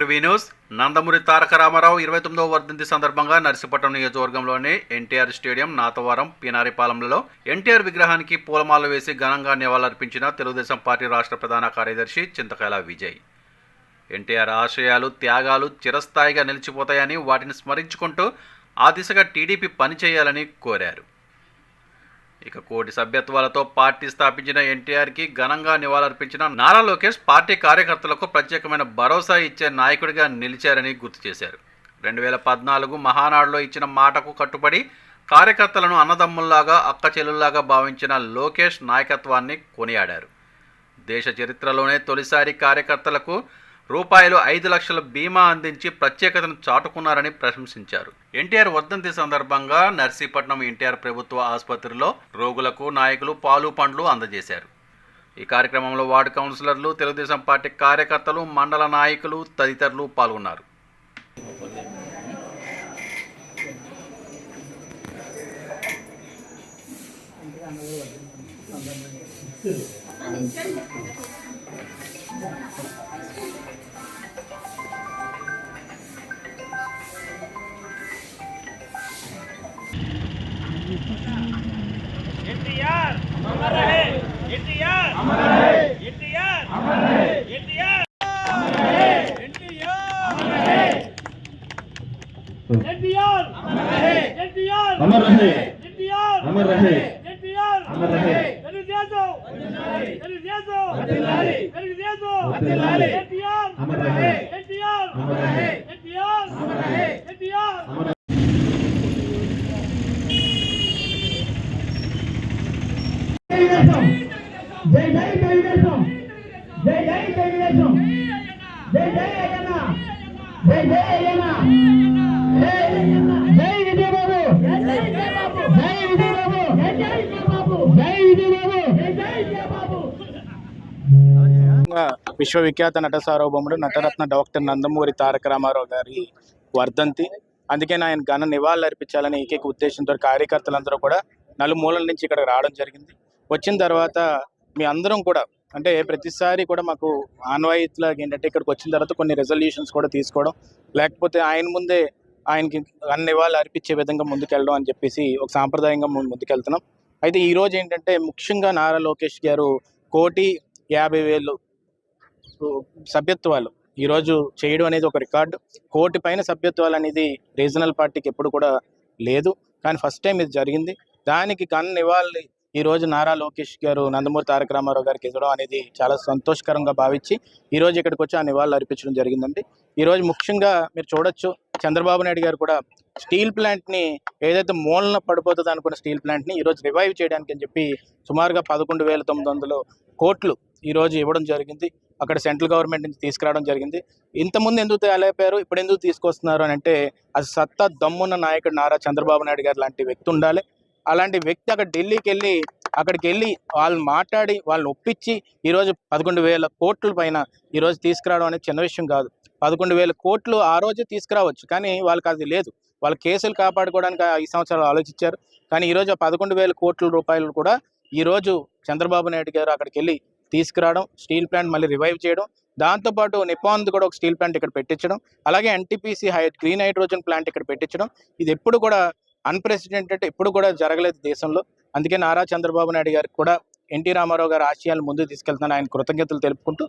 To వినోస్ news Nandamuri Taraka Rama Rao ఇరవై తొమ్మిదవ వర్ధంతి సందర్భంగా నర్సీపట్నం నియోజకవర్గంలోని ఎన్టీఆర్ స్టేడియం నాతవరం పినారిపాలెంలలో ఎన్టీఆర్ విగ్రహానికి పూలమాల వేసి ఘనంగా నివాళులర్పించిన తెలుగుదేశం పార్టీ రాష్ట్ర ప్రధాన కార్యదర్శి చింతకాయల విజయ్. ఎన్టీఆర్ ఆశయాలు త్యాగాలు చిరస్థాయిగా నిలిచిపోతాయని వాటిని స్మరించుకుంటూ ఆ దిశగా టీడీపీ పనిచేయాలని కోరారు. ఇక కోటి సభ్యత్వాలతో పార్టీ స్థాపించిన ఎన్టీఆర్కి ఘనంగా నివాళులర్పించిన నారా లోకేష్ పార్టీ కార్యకర్తలకు ప్రత్యేకమైన భరోసా ఇచ్చే నాయకుడిగా నిలిచారని గుర్తు చేశారు. రెండు వేల పద్నాలుగు మహానాడులో ఇచ్చిన మాటకు కట్టుబడి కార్యకర్తలను అన్నదమ్ముల్లాగా అక్క చెల్లుల్లాగా భావించిన లోకేష్ నాయకత్వాన్ని కొనియాడారు. దేశ చరిత్రలోనే తొలిసారి కార్యకర్తలకు రూపాయలు ఐదు లక్షల బీమా అందించి ప్రత్యేకతను చాటుకున్నారని ప్రశంసించారు. ఎన్టీఆర్ వర్ధంతి సందర్భంగా నర్సీపట్నం ఎన్టీఆర్ ప్రభుత్వ ఆసుపత్రిలో రోగులకు నాయకులు పాలు పండ్లు అందజేశారు. ఈ కార్యక్రమంలో వార్డు కౌన్సిలర్లు తెలుగుదేశం పార్టీ కార్యకర్తలు మండల నాయకులు తదితరులు పాల్గొన్నారు. ఎన్టీఆర్ అమర్ రహే ఎన్టీఆర్. అమర్ రహే ఎన్టీఆర్ అమర్ జై జై తెలుగుదేశం. జై జై తెలుగుదేశం. జై జై అయ్యన్న. జై జై అయ్యన్న. జై జై విజయబాబు. జై విజయబాబు. జై విజయబాబు. జై విజయబాబు. జై విజయబాబు. విశ్వవిఖ్యాత నట సార్వభౌముడు నటరత్న డాక్టర్ నందమూరి తారక రామారావు గారి వర్ధంతి. అందుకే ఆయన ఘన నివాళులు అర్పించాలని ఏకైక ఉద్దేశంతో కార్యకర్తలందరూ కూడా నలుమూలల నుంచి ఇక్కడ రావడం జరిగింది. వచ్చిన తర్వాత మీ అందరం కూడా అంటే ప్రతిసారి కూడా మాకు ఆన్వాయితీలాగా ఏంటంటే ఇక్కడికి వచ్చిన తర్వాత కొన్ని రెజల్యూషన్స్ కూడా తీసుకోవడం లేకపోతే ఆయన ముందే ఆయనకి అన్ని ఇవ్వాలి అర్పించే విధంగా ముందుకెళ్ళడం అని చెప్పేసి ఒక సాంప్రదాయంగా ముందుకెళ్తున్నాం. అయితే ఈరోజు ఏంటంటే ముఖ్యంగా నారా లోకేష్ గారు కోటి యాభై వేలు సభ్యత్వాలు ఈరోజు చేయడం అనేది ఒక రికార్డు. కోటి పైన సభ్యత్వాలు అనేది రీజనల్ పార్టీకి ఎప్పుడు కూడా లేదు. కానీ ఫస్ట్ టైం ఇది జరిగింది. దానికి కన్ను నివాళి ఈ రోజు నారా లోకేష్ గారు నందమూరి తారక రామారావు గారికి ఇవ్వడం అనేది చాలా సంతోషకరంగా భావించి ఈ రోజు ఇక్కడికి వచ్చి ఆ నివాళులు అర్పించడం జరిగిందండి. ఈ రోజు ముఖ్యంగా మీరు చూడొచ్చు చంద్రబాబు నాయుడు గారు కూడా స్టీల్ ప్లాంట్ని ఏదైతే మూలన పడిపోతుంది అనుకున్న స్టీల్ ప్లాంట్ని ఈ రోజు రివైవ్ చేయడానికి అని చెప్పి సుమారుగా పదకొండు వేల తొమ్మిది వందలు కోట్లు ఈ రోజు ఇవ్వడం జరిగింది. అక్కడ సెంట్రల్ గవర్నమెంట్ నుంచి తీసుకురావడం జరిగింది. ఇంతకుముందు ఎందుకు తేలేపారు ఇప్పుడు ఎందుకు తీసుకొస్తున్నారు అని అంటే అది సత్తా దమ్మున్న నాయకుడు నారా చంద్రబాబు నాయుడు గారు లాంటి వ్యక్తి ఉండాలి. అలాంటి వ్యక్తి అక్కడ ఢిల్లీకి వెళ్ళి అక్కడికి వెళ్ళి వాళ్ళు మాట్లాడి వాళ్ళని ఒప్పించి ఈరోజు పదకొండు వేల కోట్ల పైన ఈరోజు తీసుకురావడం అనేది చిన్న విషయం కాదు. పదకొండు వేల కోట్లు ఆ రోజే తీసుకురావచ్చు. కానీ వాళ్ళకి అది లేదు. వాళ్ళ కేసులు కాపాడుకోవడానికి ఈ సంవత్సరాలు ఆలోచించారు. కానీ ఈరోజు ఆ పదకొండు వేల కోట్ల రూపాయలు కూడా ఈరోజు చంద్రబాబు నాయుడు గారు అక్కడికి వెళ్ళి తీసుకురావడం స్టీల్ ప్లాంట్ మళ్ళీ రివైవ్ చేయడం దాంతోపాటు నిపాన్ కూడా ఒక స్టీల్ ప్లాంట్ ఇక్కడ పెట్టించడం అలాగే NTPC high green hydrogen plant ఇక్కడ పెట్టించడం ఇది ఎప్పుడు కూడా అన్ప్రెసిడెంటెడ్ ఎప్పుడు కూడా జరగలేదు దేశంలో. అందుకే నారా చంద్రబాబు నాయుడు గారికి కూడా ఎన్టీ రామారావు గారు ఆశయాలు ముందుకు తీసుకెళ్తాను ఆయన కృతజ్ఞతలు తెలుపుకుంటూ